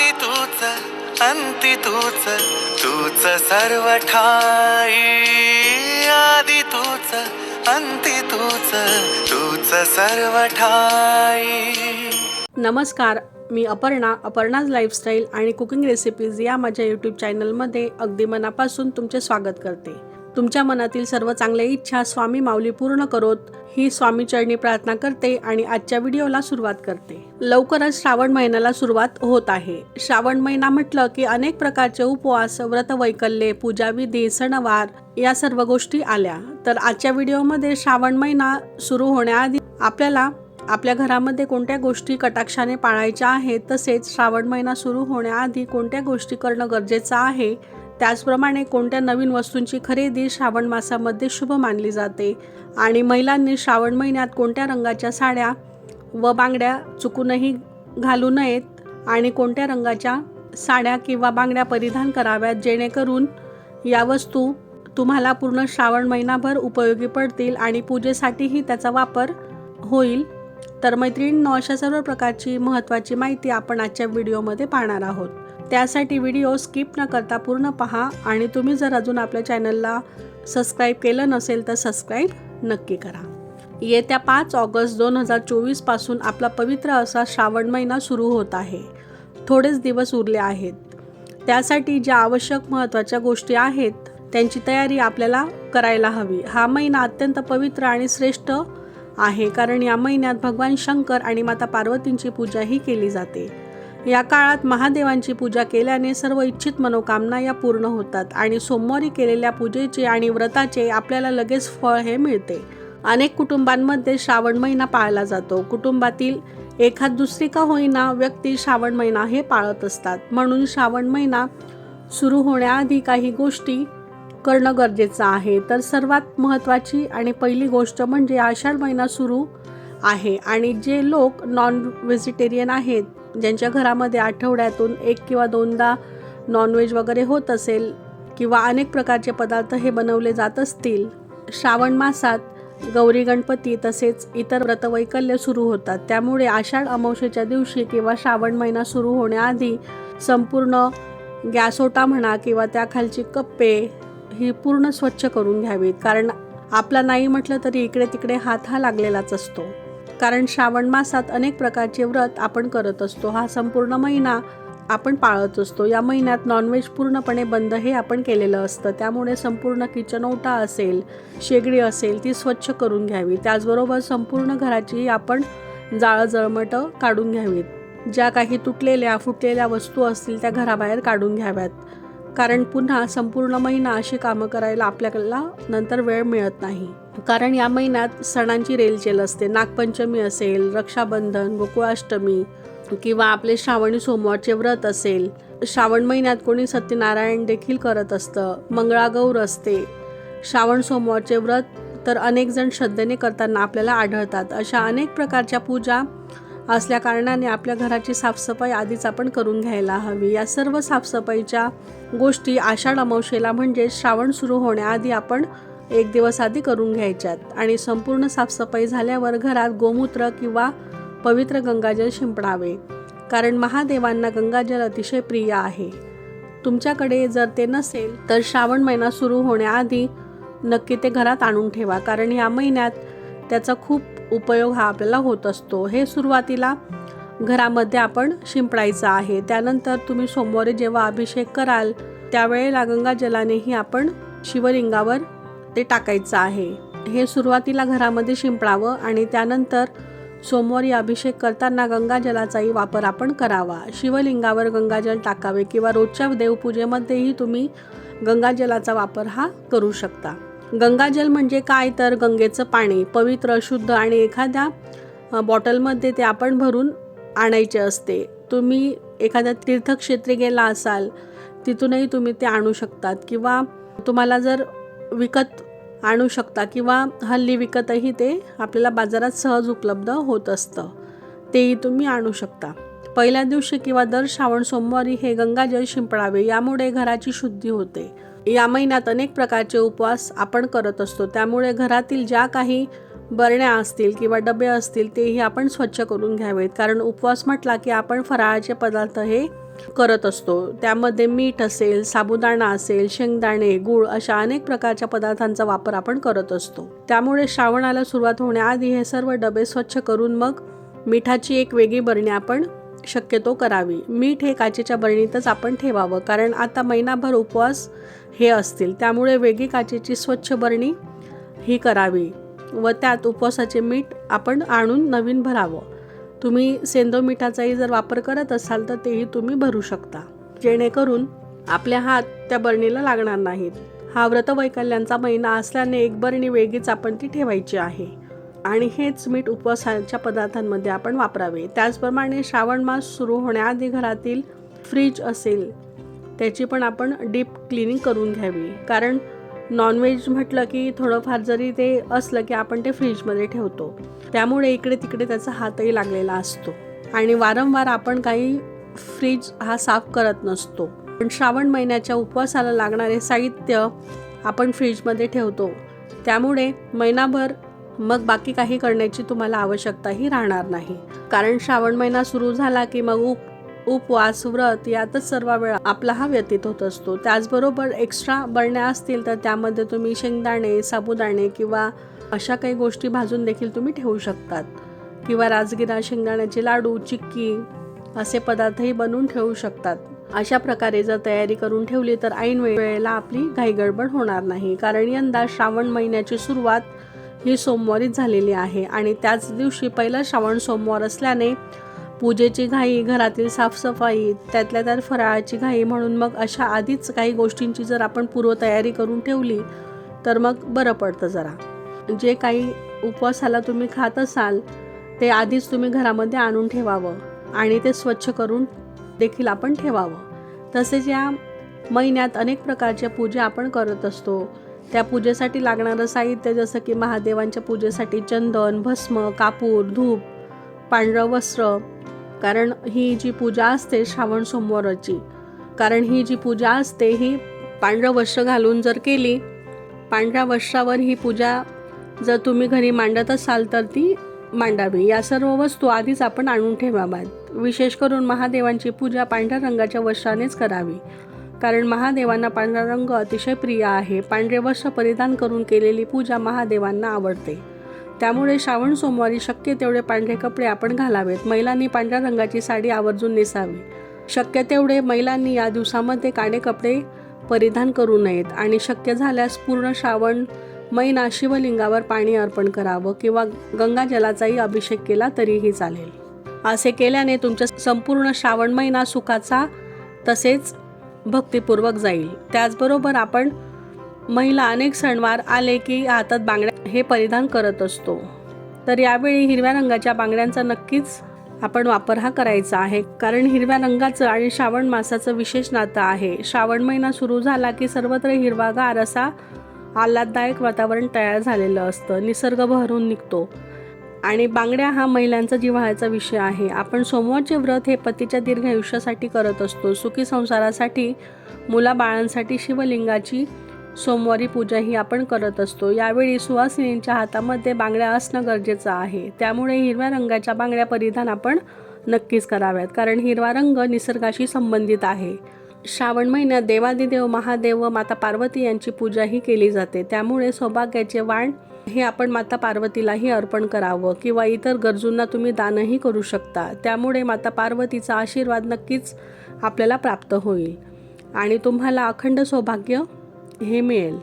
आदि तूच अंती तूच तूच सर्व ठाई. आदि तूच अंती तूच तूच सर्व ठाई. नमस्कार मी अपर्णा अपर्णाज लाईफस्टाईल आणि कुकिंग रेसिपीज या माझ्या यूट्यूब चॅनलमध्ये अगदी मनापासून तुमचे स्वागत करते. तुमच्या मनातील सर्व चांगल्या इच्छा स्वामी माऊली पूर्ण करोत. ही स्वामी चरणी प्रार्थना करते आणि आजच्या व्हिडिओला सुरुवात करते. लवकरच श्रावण महिन्याला सुरुवात होत आहे. श्रावण महिना म्हटलं की अनेक प्रकारचे उपवास व्रत वैकल्ये पूजाविधी सणवार या सर्व गोष्टी आल्या. तर आजच्या व्हिडिओमध्ये श्रावण महिना सुरू होण्याआधी आपल्याला आपल्या घरामध्ये कोणत्या गोष्टी कटाक्षाने पाळायच्या आहेत तसेच श्रावण महिना सुरू होण्याआधी कोणत्या गोष्टी करणं गरजेचं आहे त्याचप्रमाणे कोणत्या नवीन वस्तूंची खरेदी श्रावण मासामध्ये शुभ मानली जाते? आणि महिलांनी श्रावण महिन्यात कोणत्या रंगाच्या साड्या व बांगड्या चुकूनही घालू नयेत? आणि कोणत्या रंगाच्या साड्या किंवा बांगड्या परिधान कराव्यात जेणेकरून या वस्तू तुम्हाला पूर्ण श्रावण महिनाभर उपयोगी पडतील आणि पूजेसाठीही त्याचा वापर होईल? तर मैत्रिणींनो अशा सर्व प्रकारची महत्त्वाची माहिती आपण आजच्या व्हिडिओमध्ये पाहणार आहोत. त्यासाठी व्हिडिओ स्किप न करता पूर्ण पहा आणि तुम्ही जर अजून आपल्या चॅनलला सबस्क्राईब केलं नसेल तर सबस्क्राईब नक्की करा. येत्या पाच ऑगस्ट दोन हजार चोवीसपासून आपला पवित्र असा श्रावण महिना सुरू होत आहे. थोडेच दिवस उरले आहेत. त्यासाठी ज्या आवश्यक महत्त्वाच्या गोष्टी आहेत त्यांची तयारी आपल्याला करायला हवी. हा महिना अत्यंत पवित्र आणि श्रेष्ठ आहे कारण या महिन्यात भगवान शंकर आणि माता पार्वतींची पूजाही केली जाते. या काळात महादेवांची पूजा केल्याने सर्व इच्छित मनोकामना या पूर्ण होतात आणि सोमवारी केलेल्या पूजेचे आणि व्रताचे आपल्याला लगेच फळ हे मिळते. अनेक कुटुंबांमध्ये श्रावण महिना पाळला जातो. कुटुंबातील एखाद दुसरी का होईना व्यक्ती श्रावण महिना हे पाळत असतात. म्हणून श्रावण महिना सुरू होण्याआधी काही गोष्टी करणं गरजेचं आहे. तर सर्वात महत्त्वाची आणि पहिली गोष्ट म्हणजे आषाढ महिना सुरू आहे आणि जे लोक नॉन व्हेजिटेरियन आहेत ज्यांच्या घरामध्ये आठवड्यातून एक किंवा दोनदा नॉनव्हेज वगैरे होत असेल किंवा अनेक प्रकारचे पदार्थ हे बनवले जात असतील श्रावण मासात गौरी गणपती तसेच इतर व्रतवैकल्य सुरू होतात. त्यामुळे आषाढ अमावशेच्या दिवशी किंवा श्रावण महिना सुरू होण्याआधी संपूर्ण गॅसोटा म्हणा किंवा त्याखालची कप्पे ही पूर्ण स्वच्छ करून घ्यावीत. कारण आपला नाही म्हटलं तरी इकडे तिकडे हात हा लागलेलाच असतो. कारण श्रावण मासात अनेक प्रकारचे व्रत आपण करत असतो. हा संपूर्ण महिना आपण पाळत असतो. या महिन्यात नॉनव्हेज पूर्णपणे बंद हे आपण केलेलं असतं. त्यामुळे संपूर्ण किचन ओटा असेल शेगडी असेल ती स्वच्छ करून घ्यावी. त्याचबरोबर संपूर्ण घराची आपण जाळं जळमटं काढून घ्यावीत. ज्या काही तुटलेल्या फुटलेल्या वस्तू असतील त्या घराबाहेर काढून घ्याव्यात. कारण पुन्हा संपूर्ण महिना अशी कामं करायला आपल्याला नंतर वेळ मिळत नाही. कारण या महिन्यात सणांची रेलचेल असते. नागपंचमी असेल रक्षाबंधन गोकुळाष्टमी किंवा आपले श्रावणी सोमवारचे व्रत असेल. श्रावण महिन्यात कोणी सत्यनारायण देखील करत असतं. मंगळागौर असते. श्रावण सोमवारचे व्रत तर अनेक जण श्रद्धेने करताना आपल्याला आढळतात. अशा अनेक प्रकारच्या पूजा असल्या कारणाने आपल्या घराची साफसफाई आधीच आपण करून घ्यायला हवी. या सर्व साफसफाईच्या गोष्टी आषाढ अमावशेला म्हणजे श्रावण सुरू होण्याआधी आपण एक दिवस आधी करून घ्यायच्यात. आणि संपूर्ण साफसफाई झाल्यावर घरात गोमूत्र किंवा पवित्र गंगाजल शिंपडावे. कारण महादेवांना गंगाजल अतिशय प्रिय आहे. तुमच्याकडे जर ते नसेल तर श्रावण महिना सुरू होण्याआधी नक्की ते घरात आणून ठेवा. कारण या महिन्यात त्याचा खूप उपयोग हा आपल्याला होत असतो. हे सुरुवातीला घरामध्ये आपण शिंपडायचं आहे. त्यानंतर तुम्ही सोमवारी जेव्हा अभिषेक कराल त्यावेळेला गंगाजलानेही आपण शिवलिंगावर ते टाकायचं आहे. हे सुरुवातीला घरामध्ये शिंपडावं आणि त्यानंतर सोमवारी अभिषेक करताना गंगाजलाचाही वापर आपण करावा. शिवलिंगावर गंगाजल टाकावे किंवा रोजच्या देवपूजेमध्येही तुम्ही गंगाजलाचा वापर हा करू शकता. गंगाजल म्हणजे काय? तर गंगेचं पाणी पवित्र शुद्ध आणि एखाद्या बॉटलमध्ये ते आपण भरून आणायचे असते. तुम्ही एखाद्या तीर्थक्षेत्री गेला असाल तिथूनही तुम्ही ते आणू शकतात. किंवा तुम्हाला जर विकत आणू शकता किंवा हल्ली विकतही ते आपल्याला बाजारात सहज उपलब्ध होत असतं. तेही तुम्ही आणू शकता. पहिल्या दिवशी किंवा दर श्रावण सोमवारी हे गंगाजल शिंपडावे यामुळे घराची शुद्धी होते. या महिन्यात अनेक प्रकारचे उपवास आपण करत असतो. त्यामुळे घरातील ज्या काही बरण्या असतील किंवा डबे असतील तेही आपण स्वच्छ करून घ्यावेत. कारण उपवास म्हटला की आपण फराळाचे पदार्थ हे करत असतो. त्यामध्ये मीठ असेल साबुदाणा असेल शेंगदाणे गूळ अशा अनेक प्रकारच्या पदार्थांचा वापर आपण करत असतो. त्यामुळे श्रावणाला सुरुवात होण्याआधी हे सर्व डबे स्वच्छ करून मग मिठाची एक वेगळी बरणी आपण शक्यतो करावी. मीठ हे काचेच्या बरणीतच आपण ठेवावं कारण आता महिनाभर उपवास हे असतील. त्यामुळे वेगळी काचेची स्वच्छ बरणी ही करावी व त्यात उपवासाचे मीठ आपण आणून नवीन भरावं. तुम्ही सेंदो मिठाचाही जर वापर करत असाल तर तेही तुम्ही भरू शकता. जेणेकरून आपल्या हात त्या बरणीला लागणार नाहीत. हा व्रतवैकल्यांचा महिना असल्याने एक बरणी वेगळीच आपण ती ठेवायची आहे. आणि हेच मीठ उपवासाच्या पदार्थांमध्ये आपण वापरावे. त्याचप्रमाणे श्रावण मास सुरू होण्याआधी घरातील फ्रीज असेल त्याची पण आपण डीप क्लिनिंग करून घ्यावी. कारण नॉनव्हेज म्हटलं की थोडंफार जरी ते असलं की आपण ते फ्रीजमध्ये ठेवतो. त्यामुळे इकडे तिकडे त्याचा हातही लागलेला असतो. आणि वारंवार आपण काही फ्रीज हा साफ करत नसतो. पण श्रावण महिन्याच्या उपवासाला लागणारे साहित्य आपण फ्रीजमध्ये ठेवतो. त्यामुळे महिनाभर मग बाकी काही करण्याची तुम्हाला आवश्यकताही राहणार नाही. कारण श्रावण महिना सुरू झाला की मग उप उपवास व्रत यातच सर्व वेळ आपला हा व्यतीत होत असतो. त्याचबरोबर एक्स्ट्रा बरण्या असतील तर त्यामध्ये तुम्ही शेंगदाणे साबुदाणे किंवा अशा काही गोष्टी भाजून देखील तुम्ही ठेवू शकतात. किंवा राजगिरा शेंगदाण्याचे लाडू चिक्की असे पदार्थही बनवून ठेवू शकतात. अशा प्रकारे जर तयारी करून ठेवली तर ऐन वेळेला आपली घाईगडबड होणार नाही. कारण यंदा श्रावण महिन्याची सुरुवात ही सोमवारीच झालेली आहे आणि त्याच दिवशी पहिला श्रावण सोमवार असल्याने पूजेची घाई घरातील साफसफाई त्यातल्या त्यात फराळाची घाई म्हणून मग अशा आधीच काही गोष्टींची जर आपण पूर्वतयारी करून ठेवली तर मग बरं पडतं जरा. जे काही उपवासाला तुम्ही खात असाल ते आधीच तुम्ही घरामध्ये आणून ठेवावं आणि ते स्वच्छ करून देखील आपण ठेवावं. तसेच या महिन्यात अनेक प्रकारच्या पूजा आपण करत असतो. त्या पूजेसाठी लागणारं साहित्य जसं की महादेवांच्या पूजेसाठी चंदन भस्म कापूर धूप पांढरं वस्त्र. कारण ही जी पूजा असते श्रावण सोमवाराची कारण ही जी पूजा असते ही पांढरं वस्त्र घालून जर केली पांढऱ्या वस्त्रावर ही पूजा जर तुम्ही घरी मांडत असाल तर ती मांडावी. या सर्व वस्तू आधीच आपण आणून ठेवाव्यात. विशेष करून महादेवांची पूजा पांढऱ्या रंगाच्या वस्त्रानेच करावी. कारण महादेवांना पांढरा रंग अतिशय प्रिय आहे. पांढरे वस्त्र परिधान करून केलेली पूजा महादेवांना आवडते. त्यामुळे श्रावण सोमवारी शक्य तेवढे पांढरे कपडे आपण घालावेत. महिलांनी पांढऱ्या रंगाची साडी आवर्जून नेसावी. शक्य तेवढे महिलांनी या दिवसामध्ये काळे कपडे परिधान करू नयेत आणि शक्य झाल्यास पूर्ण श्रावण महिना शिवलिंगावर पाणी अर्पण करावं किंवा गंगाजलाचाही अभिषेक केला तरीही चालेल. असे केल्याने तुमच्या संपूर्ण श्रावण महिना सुखाचा तसेच भक्तिपूर्वक जाईल. त्याचबरोबर आपण महिला अनेक सणवार आले की हातात बांगड्या हे परिधान करत असतो. तर यावेळी हिरव्या रंगाच्या बांगड्यांचा नक्कीच आपण वापर हा करायचा आहे. कारण हिरव्या रंगाचं आणि श्रावण मासाचं विशेष नातं आहे. श्रावण महिना सुरू झाला की सर्वत्र हिरवागार असा आल्हाददायक वातावरण तयार झालेलं असतं. निसर्ग भरून निघतो. आणि बांगड्या हा महिलांचा जिव्हाळ्याचा विषय आहे. आपण सोमवारचे व्रत हे पतीच्या दीर्घ आयुष्यासाठी करत असतो. सुखी संसारासाठी मुलाबाळांसाठी शिवलिंगाची सोमवारी पूजा ही आपण करत असतो. यावेळी सुवासिनींच्या हातामध्ये बांगड्या असणं गरजेचं आहे. त्यामुळे हिरव्या रंगाच्या बांगड्या परिधान आपण नक्कीच कराव्यात कारण हिरवा रंग निसर्गाशी संबंधित आहे. श्रावण महिन्यात देवादिदेव महादेव व माता पार्वती यांची पूजाही केली जाते. त्यामुळे सौभाग्याचे वाण हे आपण माता पार्वतीलाही अर्पण करावं किंवा इतर गरजूंना तुम्ही दानही करू शकता. त्यामुळे माता पार्वतीचा आशीर्वाद नक्कीच आपल्याला प्राप्त होईल. आणि तुम्हाला अखंड सौभाग्य हे मिळेल.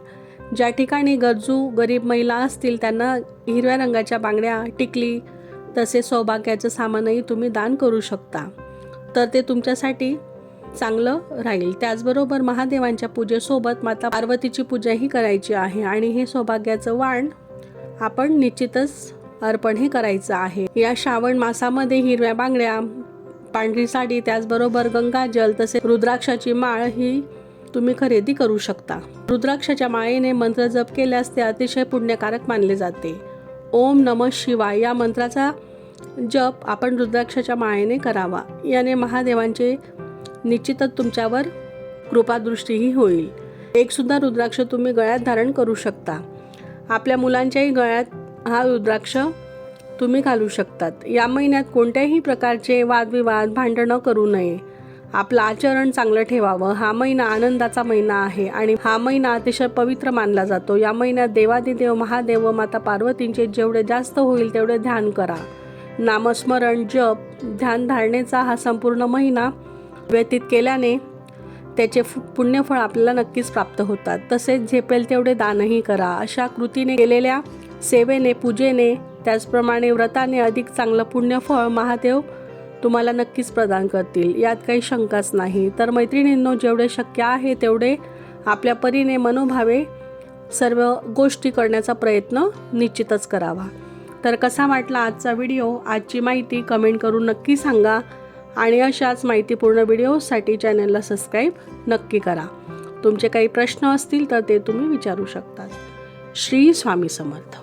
ज्या ठिकाणी गरजू गरीब महिला असतील त्यांना हिरव्या रंगाच्या बांगड्या टिकली तसे सौभाग्याचं सामानही तुम्ही दान करू शकता. तर ते तुमच्यासाठी चांगलं राहील. त्याचबरोबर महादेवांच्या पूजेसोबत माता पार्वतीची पूजाही करायची आहे आणि हे सौभाग्याचं वाण आपण निश्चितच अर्पण हे करायचं आहे. या श्रावण मासामध्ये हिरव्या बांगड्या पांढरी साडी त्याचबरोबर गंगाजल तसे रुद्राक्षाची माळ ही तुम्ही खरेदी करू शकता. रुद्राक्षाच्या माळेने मंत्र जप केल्यास ते अतिशय पुण्यकारक मानले जाते. ओम नम शिवाय या मंत्राचा जप आपण रुद्राक्षाच्या माळेने करावा. याने महादेवांचे निश्चितच तुमच्यावर कृपादृष्टीही होईल. एकसुद्धा रुद्राक्ष तुम्ही गळ्यात धारण करू शकता. आपल्या मुलांच्याही गळ्यात हा रुद्राक्ष तुम्ही घालू शकतात. या महिन्यात कोणत्याही प्रकारचे वादविवाद भांडणं करू नये. आपलं आचरण चांगलं ठेवावं. हा महिना आनंदाचा महिना आहे आणि हा महिना अतिशय पवित्र मानला जातो. या महिन्यात देवादिदेव महादेव व माता पार्वतींचे जेवढे जास्त होईल तेवढे ध्यान करा. नामस्मरण जप ध्यान धारणेचा हा संपूर्ण महिना व्यतीत केल्याने त्याचे पुण्यफळ आपल्याला नक्कीच प्राप्त होतात. तसेच झेपेल तेवढे दानही करा. अशा कृतीने केलेल्या सेवेने पूजेने त्याचप्रमाणे व्रताने अधिक चांगलं पुण्यफळ महादेव तुम्हाला नक्कीच प्रदान करतील. यात काही शंकाच नाही. तर मैत्रिणींनो जेवढे शक्य आहे तेवढे आपल्या परीने मनोभावे सर्व गोष्टी करण्याचा प्रयत्न निश्चितच करावा. तर कसा वाटला आजचा व्हिडिओ? आजची माहिती कमेंट करून नक्की सांगा. आणि अशाच माहितीपूर्ण व्हिडिओसाठी चॅनलला सबस्क्राईब नक्की करा. तुमचे काही प्रश्न असतील तर ते तुम्ही विचारू शकता श्री स्वामी समर्थ.